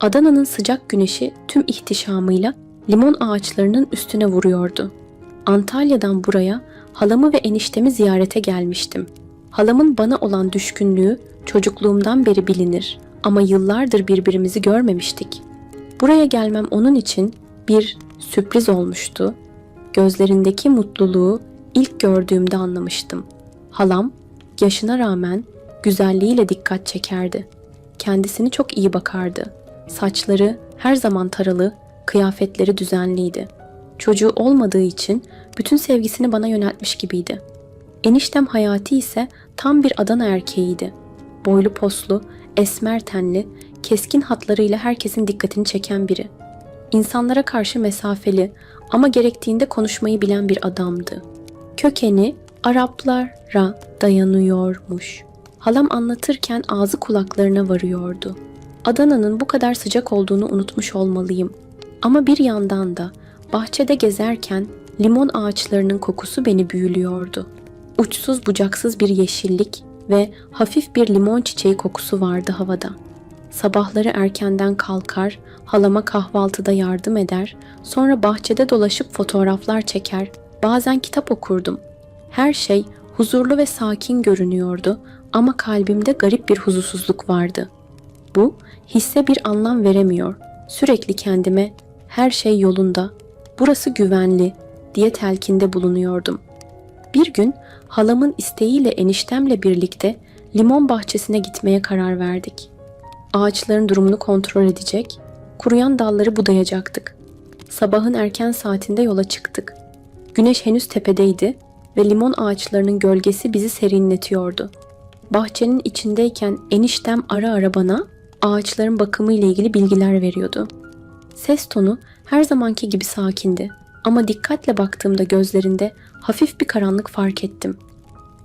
Adana'nın sıcak güneşi tüm ihtişamıyla limon ağaçlarının üstüne vuruyordu. Antalya'dan buraya halamı ve eniştemi ziyarete gelmiştim. Halamın bana olan düşkünlüğü çocukluğumdan beri bilinir ama yıllardır birbirimizi görmemiştik. Buraya gelmem onun için bir sürpriz olmuştu. Gözlerindeki mutluluğu ilk gördüğümde anlamıştım. Halam yaşına rağmen güzelliğiyle dikkat çekerdi. Kendisini çok iyi bakardı. Saçları her zaman taralı, kıyafetleri düzenliydi. Çocuğu olmadığı için bütün sevgisini bana yöneltmiş gibiydi. Eniştem Hayati ise tam bir Adana erkeğiydi. Boylu poslu, esmer tenli, keskin hatlarıyla herkesin dikkatini çeken biri. İnsanlara karşı mesafeli ama gerektiğinde konuşmayı bilen bir adamdı. Kökeni Araplara dayanıyormuş. Halam anlatırken ağzı kulaklarına varıyordu. Adana'nın bu kadar sıcak olduğunu unutmuş olmalıyım. Ama bir yandan da bahçede gezerken limon ağaçlarının kokusu beni büyülüyordu. Uçsuz bucaksız bir yeşillik ve hafif bir limon çiçeği kokusu vardı havada. Sabahları erkenden kalkar, halama kahvaltıda yardım eder, sonra bahçede dolaşıp fotoğraflar çeker, bazen kitap okurdum. Her şey huzurlu ve sakin görünüyordu ama kalbimde garip bir huzursuzluk vardı. Bu hisse bir anlam veremiyor. Sürekli kendime her şey yolunda, burası güvenli diye telkinde bulunuyordum. Bir gün halamın isteğiyle eniştemle birlikte limon bahçesine gitmeye karar verdik. Ağaçların durumunu kontrol edecek, kuruyan dalları budayacaktık. Sabahın erken saatinde yola çıktık. Güneş henüz tepedeydi ve limon ağaçlarının gölgesi bizi serinletiyordu. Bahçenin içindeyken eniştem ara ara bana ağaçların bakımı ile ilgili bilgiler veriyordu. Ses tonu her zamanki gibi sakindi ama dikkatle baktığımda gözlerinde hafif bir karanlık fark ettim.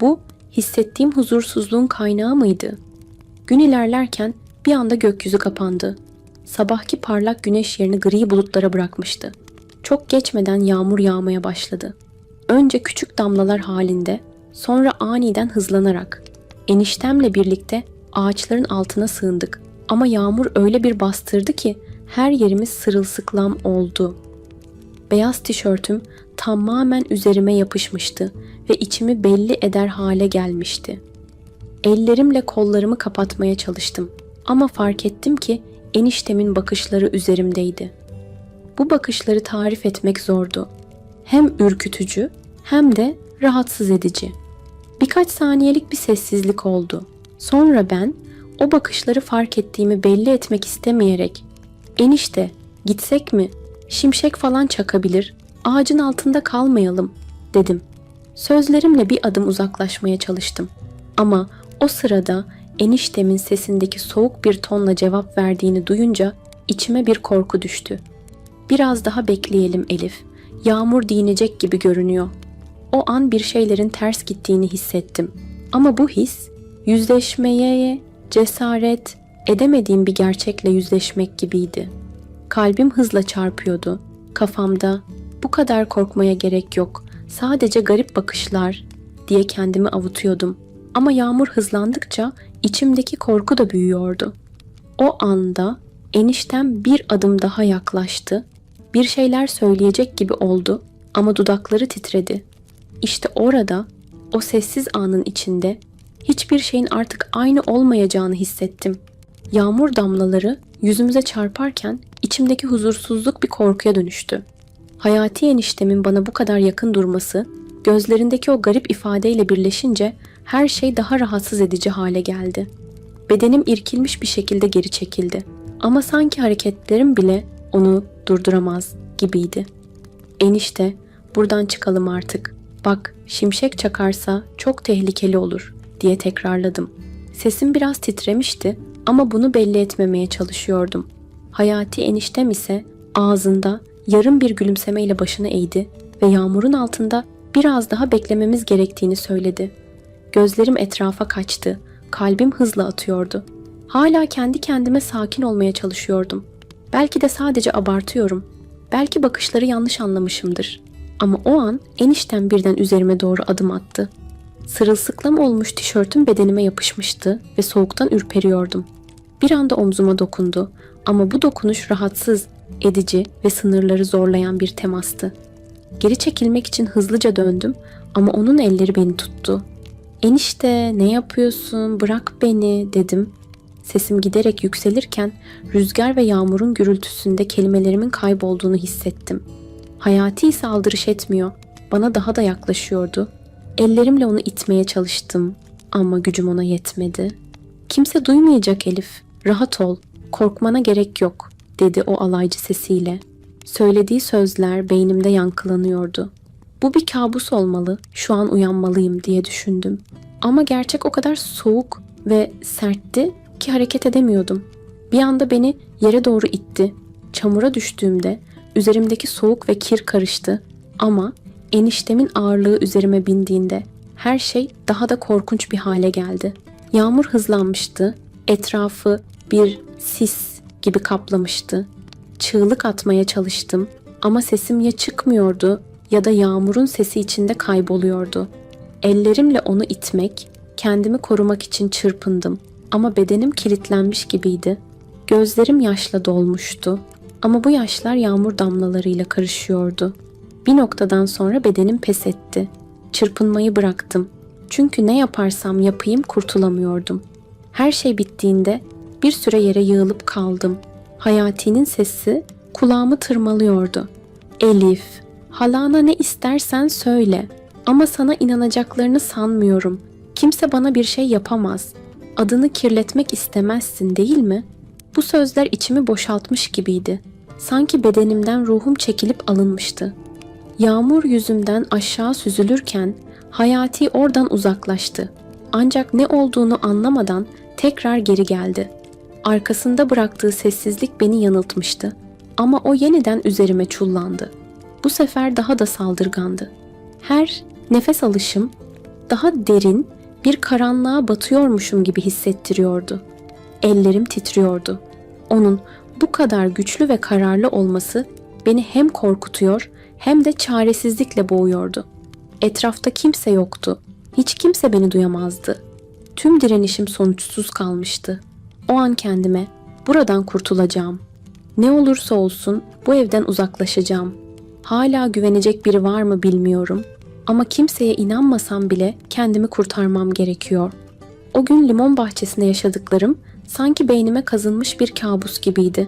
Bu hissettiğim huzursuzluğun kaynağı mıydı? Gün ilerlerken bir anda gökyüzü kapandı. Sabahki parlak güneş yerini gri bulutlara bırakmıştı. Çok geçmeden yağmur yağmaya başladı. Önce küçük damlalar halinde, sonra aniden hızlanarak. Eniştemle birlikte ağaçların altına sığındık ama yağmur öyle bir bastırdı ki her yerimiz sırılsıklam oldu. Beyaz tişörtüm tamamen üzerime yapışmıştı ve içimi belli eder hale gelmişti. Ellerimle kollarımı kapatmaya çalıştım ama fark ettim ki eniştemin bakışları üzerimdeydi. Bu bakışları tarif etmek zordu. Hem ürkütücü hem de rahatsız edici. Birkaç saniyelik bir sessizlik oldu. Sonra ben o bakışları fark ettiğimi belli etmek istemeyerek "Enişte, gitsek mi? Şimşek falan çakabilir. Ağacın altında kalmayalım." dedim. Sözlerimle bir adım uzaklaşmaya çalıştım. Ama o sırada eniştemin sesindeki soğuk bir tonla cevap verdiğini duyunca içime bir korku düştü. Biraz daha bekleyelim Elif. Yağmur dinecek gibi görünüyor. O an bir şeylerin ters gittiğini hissettim. Ama bu his yüzleşmeye cesaret edemediğim bir gerçekle yüzleşmek gibiydi. Kalbim hızla çarpıyordu. Kafamda bu kadar korkmaya gerek yok. Sadece garip bakışlar diye kendimi avutuyordum. Ama yağmur hızlandıkça içimdeki korku da büyüyordu. O anda eniştem bir adım daha yaklaştı. Bir şeyler söyleyecek gibi oldu ama dudakları titredi. İşte orada o sessiz anın içinde hiçbir şeyin artık aynı olmayacağını hissettim. Yağmur damlaları yüzümüze çarparken içimdeki huzursuzluk bir korkuya dönüştü. Hayati eniştemin bana bu kadar yakın durması, gözlerindeki o garip ifadeyle birleşince her şey daha rahatsız edici hale geldi. Bedenim irkilmiş bir şekilde geri çekildi. Ama sanki hareketlerim bile onu durduramaz gibiydi. Enişte, buradan çıkalım artık. Bak, şimşek çakarsa çok tehlikeli olur diye tekrarladım. Sesim biraz titremişti ama bunu belli etmemeye çalışıyordum. Hayati eniştem ise ağzında yarım bir gülümsemeyle başını eğdi ve yağmurun altında biraz daha beklememiz gerektiğini söyledi. Gözlerim etrafa kaçtı. Kalbim hızla atıyordu. Hala kendi kendime sakin olmaya çalışıyordum. Belki de sadece abartıyorum. Belki bakışları yanlış anlamışımdır. Ama o an eniştem birden üzerime doğru adım attı. Sırılsıklam olmuş tişörtüm bedenime yapışmıştı ve soğuktan ürperiyordum. Bir anda omzuma dokundu. Ama bu dokunuş rahatsız, edici ve sınırları zorlayan bir temastı. Geri çekilmek için hızlıca döndüm ama onun elleri beni tuttu. Enişte ne yapıyorsun bırak beni dedim. Sesim giderek yükselirken rüzgar ve yağmurun gürültüsünde kelimelerimin kaybolduğunu hissettim. Hayati ise aldırış etmiyor. Bana daha da yaklaşıyordu. Ellerimle onu itmeye çalıştım ama gücüm ona yetmedi. Kimse duymayacak Elif. Rahat ol. Korkmana gerek yok dedi o alaycı sesiyle. Söylediği sözler beynimde yankılanıyordu. Bu bir kabus olmalı. Şu an uyanmalıyım diye düşündüm. Ama gerçek o kadar soğuk ve sertti ki hareket edemiyordum. Bir anda beni yere doğru itti. Çamura düştüğümde üzerimdeki soğuk ve kir karıştı. Ama eniştemin ağırlığı üzerime bindiğinde her şey daha da korkunç bir hale geldi. Yağmur hızlanmıştı. Etrafı bir sis gibi kaplamıştı. Çığlık atmaya çalıştım ama sesim ya çıkmıyordu ya da yağmurun sesi içinde kayboluyordu. Ellerimle onu itmek, kendimi korumak için çırpındım ama bedenim kilitlenmiş gibiydi. Gözlerim yaşla dolmuştu ama bu yaşlar yağmur damlalarıyla karışıyordu. Bir noktadan sonra bedenim pes etti. Çırpınmayı bıraktım. Çünkü ne yaparsam yapayım kurtulamıyordum. Her şey bittiğinde bir süre yere yığılıp kaldım. Hayati'nin sesi kulağımı tırmalıyordu. Elif, halana ne istersen söyle. Ama sana inanacaklarını sanmıyorum. Kimse bana bir şey yapamaz. Adını kirletmek istemezsin değil mi? Bu sözler içimi boşaltmış gibiydi. Sanki bedenimden ruhum çekilip alınmıştı. Yağmur yüzümden aşağı süzülürken Hayati oradan uzaklaştı. Ancak ne olduğunu anlamadan tekrar geri geldi. Arkasında bıraktığı sessizlik beni yanıltmıştı. Ama o yeniden üzerime çullandı. Bu sefer daha da saldırgandı. Her nefes alışım daha derin bir karanlığa batıyormuşum gibi hissettiriyordu. Ellerim titriyordu. Onun bu kadar güçlü ve kararlı olması beni hem korkutuyor hem de çaresizlikle boğuyordu. Etrafta kimse yoktu. Hiç kimse beni duyamazdı. Tüm direnişim sonuçsuz kalmıştı. O an kendime buradan kurtulacağım. Ne olursa olsun bu evden uzaklaşacağım. Hala güvenecek biri var mı bilmiyorum ama kimseye inanmasam bile kendimi kurtarmam gerekiyor. O gün limon bahçesinde yaşadıklarım sanki beynime kazınmış bir kabus gibiydi.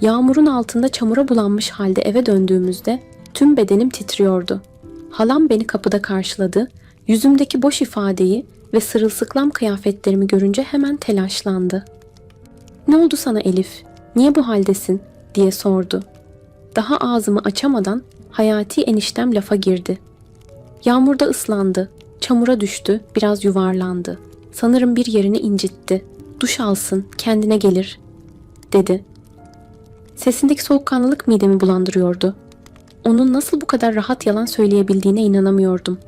Yağmurun altında çamura bulanmış halde eve döndüğümüzde tüm bedenim titriyordu. Halam beni kapıda karşıladı. Yüzümdeki boş ifadeyi ve sırılsıklam kıyafetlerimi görünce hemen telaşlandı. "Ne oldu sana Elif? Niye bu haldesin?" diye sordu. Daha ağzımı açamadan Hayati eniştem lafa girdi. Yağmurda ıslandı, çamura düştü, biraz yuvarlandı. Sanırım bir yerini incitti. Duş alsın, kendine gelir, dedi. Sesindeki soğukkanlılık midemi bulandırıyordu. Onun nasıl bu kadar rahat yalan söyleyebildiğine inanamıyordum.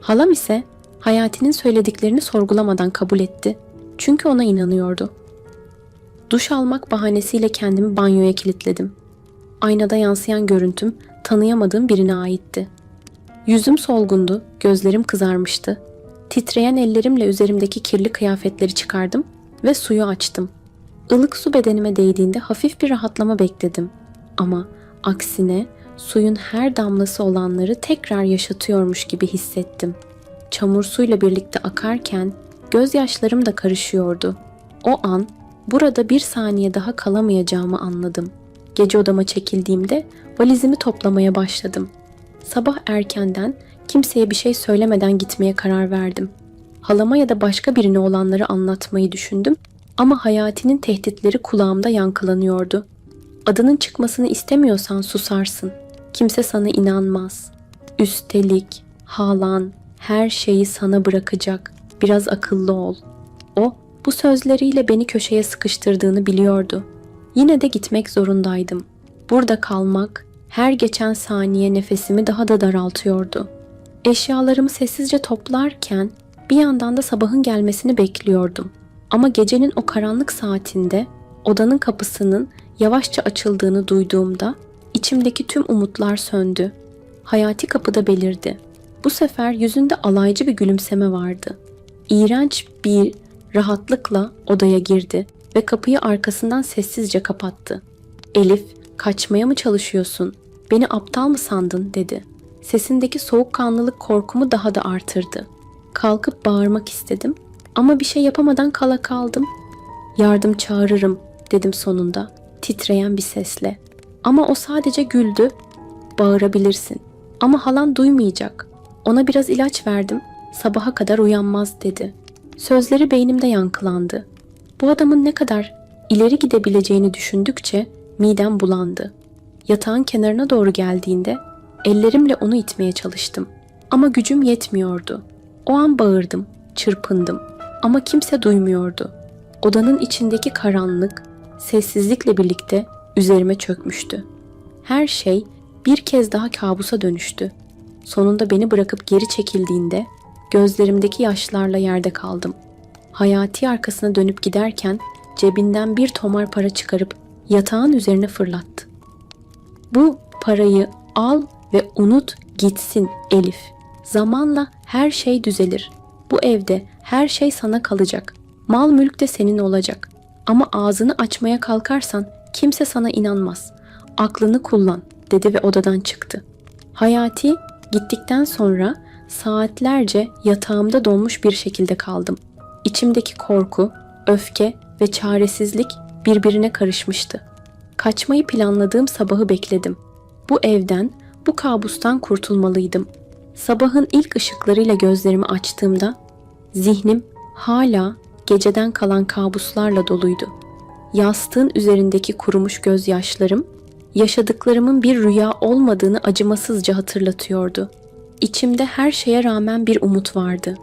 Halam ise Hayati'nin söylediklerini sorgulamadan kabul etti. Çünkü ona inanıyordu. Duş almak bahanesiyle kendimi banyoya kilitledim. Aynada yansıyan görüntüm tanıyamadığım birine aitti. Yüzüm solgundu, gözlerim kızarmıştı. Titreyen ellerimle üzerimdeki kirli kıyafetleri çıkardım ve suyu açtım. Ilık su bedenime değdiğinde hafif bir rahatlama bekledim. Ama aksine suyun her damlası olanları tekrar yaşatıyormuş gibi hissettim. Çamur suyla birlikte akarken gözyaşlarım da karışıyordu. O an burada bir saniye daha kalamayacağımı anladım. Gece odama çekildiğimde valizimi toplamaya başladım. Sabah erkenden kimseye bir şey söylemeden gitmeye karar verdim. Halama ya da başka birine olanları anlatmayı düşündüm ama Hayati'nin tehditleri kulağımda yankılanıyordu. Adının çıkmasını istemiyorsan susarsın. Kimse sana inanmaz. Üstelik halan her şeyi sana bırakacak. Biraz akıllı ol. O bu sözleriyle beni köşeye sıkıştırdığını biliyordu. Yine de gitmek zorundaydım. Burada kalmak her geçen saniye nefesimi daha da daraltıyordu. Eşyalarımı sessizce toplarken bir yandan da sabahın gelmesini bekliyordum. Ama gecenin o karanlık saatinde odanın kapısının yavaşça açıldığını duyduğumda içimdeki tüm umutlar söndü. Hayati kapıda belirdi. Bu sefer yüzünde alaycı bir gülümseme vardı. İğrenç bir rahatlıkla odaya girdi. ve kapıyı arkasından sessizce kapattı. Elif, kaçmaya mı çalışıyorsun? Beni aptal mı sandın dedi. Sesindeki soğukkanlılık korkumu daha da artırdı. Kalkıp bağırmak istedim ama bir şey yapamadan kala kaldım. Yardım çağırırım dedim sonunda titreyen bir sesle. Ama o sadece güldü. Bağırabilirsin ama halan duymayacak. Ona biraz ilaç verdim. Sabaha kadar uyanmaz dedi. Sözleri beynimde yankılandı. Bu adamın ne kadar ileri gidebileceğini düşündükçe midem bulandı. Yatağın kenarına doğru geldiğinde ellerimle onu itmeye çalıştım. Ama gücüm yetmiyordu. O an bağırdım, çırpındım ama kimse duymuyordu. Odanın içindeki karanlık, sessizlikle birlikte üzerime çökmüştü. Her şey bir kez daha kabusa dönüştü. Sonunda beni bırakıp geri çekildiğinde gözlerimdeki yaşlarla yerde kaldım. Hayati arkasına dönüp giderken cebinden bir tomar para çıkarıp yatağın üzerine fırlattı. Bu parayı al ve unut gitsin Elif. Zamanla her şey düzelir. Bu evde her şey sana kalacak. Mal mülk de senin olacak. Ama ağzını açmaya kalkarsan kimse sana inanmaz. Aklını kullan dedi ve odadan çıktı. Hayati gittikten sonra saatlerce yatağımda donmuş bir şekilde kaldım. İçimdeki korku, öfke ve çaresizlik birbirine karışmıştı. Kaçmayı planladığım sabahı bekledim. Bu evden, bu kabustan kurtulmalıydım. Sabahın ilk ışıklarıyla gözlerimi açtığımda zihnim hala geceden kalan kabuslarla doluydu. Yastığın üzerindeki kurumuş gözyaşlarım yaşadıklarımın bir rüya olmadığını acımasızca hatırlatıyordu. İçimde her şeye rağmen bir umut vardı.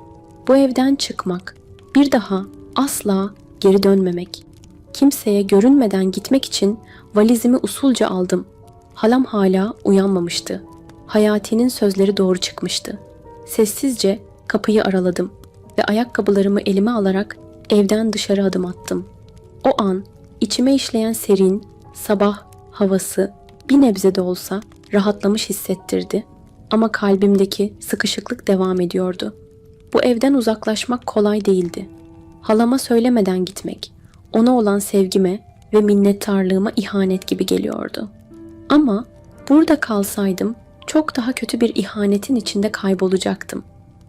Bu evden çıkmak, bir daha asla geri dönmemek. Kimseye görünmeden gitmek için valizimi usulca aldım. Halam hala uyanmamıştı. Hayati'nin sözleri doğru çıkmıştı. Sessizce kapıyı araladım ve ayakkabılarımı elime alarak evden dışarı adım attım. O an içime işleyen serin, sabah havası bir nebze de olsa rahatlamış hissettirdi ama kalbimdeki sıkışıklık devam ediyordu. Bu evden uzaklaşmak kolay değildi. Halama söylemeden gitmek, ona olan sevgime ve minnettarlığıma ihanet gibi geliyordu. Ama burada kalsaydım çok daha kötü bir ihanetin içinde kaybolacaktım.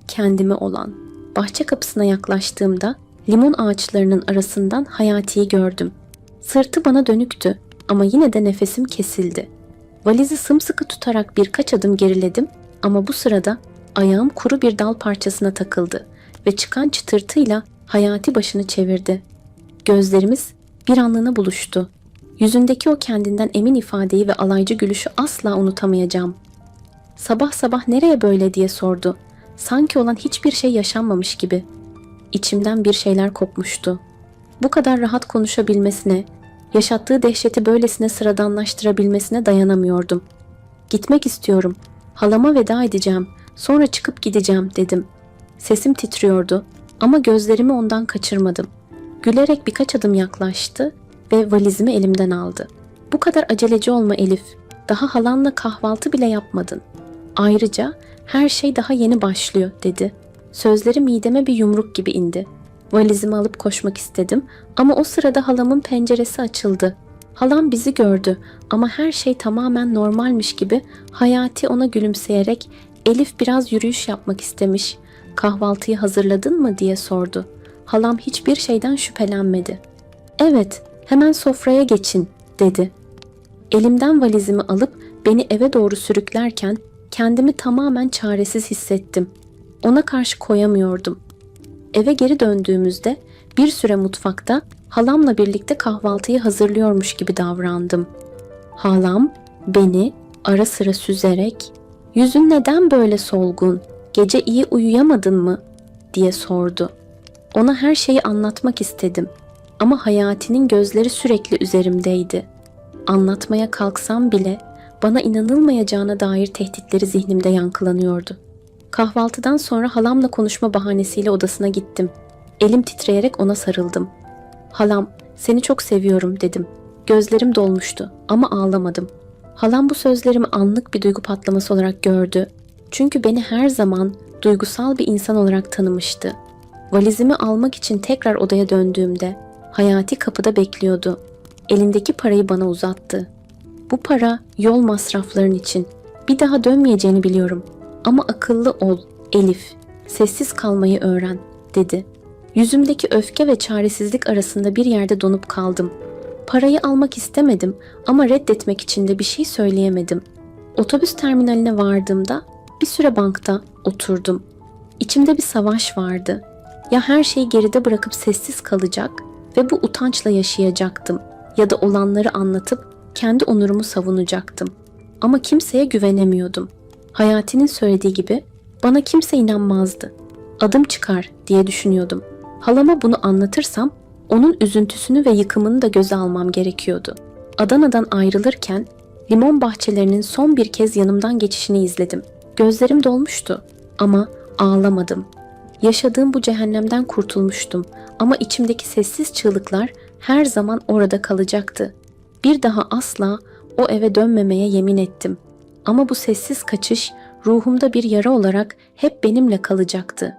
Kendime olan. Bahçe kapısına yaklaştığımda limon ağaçlarının arasından Hayati'yi gördüm. Sırtı bana dönüktü ama yine de nefesim kesildi. Valizi sımsıkı tutarak birkaç adım geriledim ama bu sırada ayağım kuru bir dal parçasına takıldı ve çıkan çıtırtıyla Hayati başını çevirdi. Gözlerimiz bir anlığına buluştu. Yüzündeki o kendinden emin ifadeyi ve alaycı gülüşü asla unutamayacağım. Sabah sabah nereye böyle diye sordu. Sanki olan hiçbir şey yaşanmamış gibi. İçimden bir şeyler kopmuştu. Bu kadar rahat konuşabilmesine, yaşattığı dehşeti böylesine sıradanlaştırabilmesine dayanamıyordum. Gitmek istiyorum. Halama veda edeceğim. Sonra çıkıp gideceğim dedim. Sesim titriyordu ama gözlerimi ondan kaçırmadım. Gülerek birkaç adım yaklaştı ve valizimi elimden aldı. Bu kadar aceleci olma Elif. Daha halanla kahvaltı bile yapmadın. Ayrıca her şey daha yeni başlıyor dedi. Sözleri mideme bir yumruk gibi indi. Valizimi alıp koşmak istedim ama o sırada halamın penceresi açıldı. Halam bizi gördü ama her şey tamamen normalmiş gibi Hayati ona gülümseyerek Elif biraz yürüyüş yapmak istemiş. Kahvaltıyı hazırladın mı diye sordu. Halam hiçbir şeyden şüphelenmedi. Evet, hemen sofraya geçin dedi. Elimden valizimi alıp beni eve doğru sürüklerken kendimi tamamen çaresiz hissettim. Ona karşı koyamıyordum. Eve geri döndüğümüzde bir süre mutfakta halamla birlikte kahvaltıyı hazırlıyormuş gibi davrandım. Halam beni ara sıra süzerek "Yüzün neden böyle solgun? Gece iyi uyuyamadın mı?" diye sordu. Ona her şeyi anlatmak istedim ama Hayati'nin gözleri sürekli üzerimdeydi. Anlatmaya kalksam bile bana inanılmayacağına dair tehditleri zihnimde yankılanıyordu. Kahvaltıdan sonra halamla konuşma bahanesiyle odasına gittim. Elim titreyerek ona sarıldım. Halam, seni çok seviyorum dedim. Gözlerim dolmuştu ama ağlamadım. Halam bu sözlerimi anlık bir duygu patlaması olarak gördü. Çünkü beni her zaman duygusal bir insan olarak tanımıştı. Valizimi almak için tekrar odaya döndüğümde Hayati kapıda bekliyordu. Elindeki parayı bana uzattı. Bu para yol masrafların için. Bir daha dönmeyeceğini biliyorum. Ama akıllı ol, Elif. Sessiz kalmayı öğren, dedi. Yüzümdeki öfke ve çaresizlik arasında bir yerde donup kaldım. Parayı almak istemedim ama reddetmek için de bir şey söyleyemedim. Otobüs terminaline vardığımda bir süre bankta oturdum. İçimde bir savaş vardı. Ya her şeyi geride bırakıp sessiz kalacak ve bu utançla yaşayacaktım ya da olanları anlatıp kendi onurumu savunacaktım. Ama kimseye güvenemiyordum. Hayati'nin söylediği gibi bana kimse inanmazdı. Adım çıkar diye düşünüyordum. Halama bunu anlatırsam onun üzüntüsünü ve yıkımını da göze almam gerekiyordu. Adana'dan ayrılırken limon bahçelerinin son bir kez yanımdan geçişini izledim. Gözlerim dolmuştu ama ağlamadım. Yaşadığım bu cehennemden kurtulmuştum ama içimdeki sessiz çığlıklar her zaman orada kalacaktı. Bir daha asla o eve dönmemeye yemin ettim. Ama bu sessiz kaçış ruhumda bir yara olarak hep benimle kalacaktı.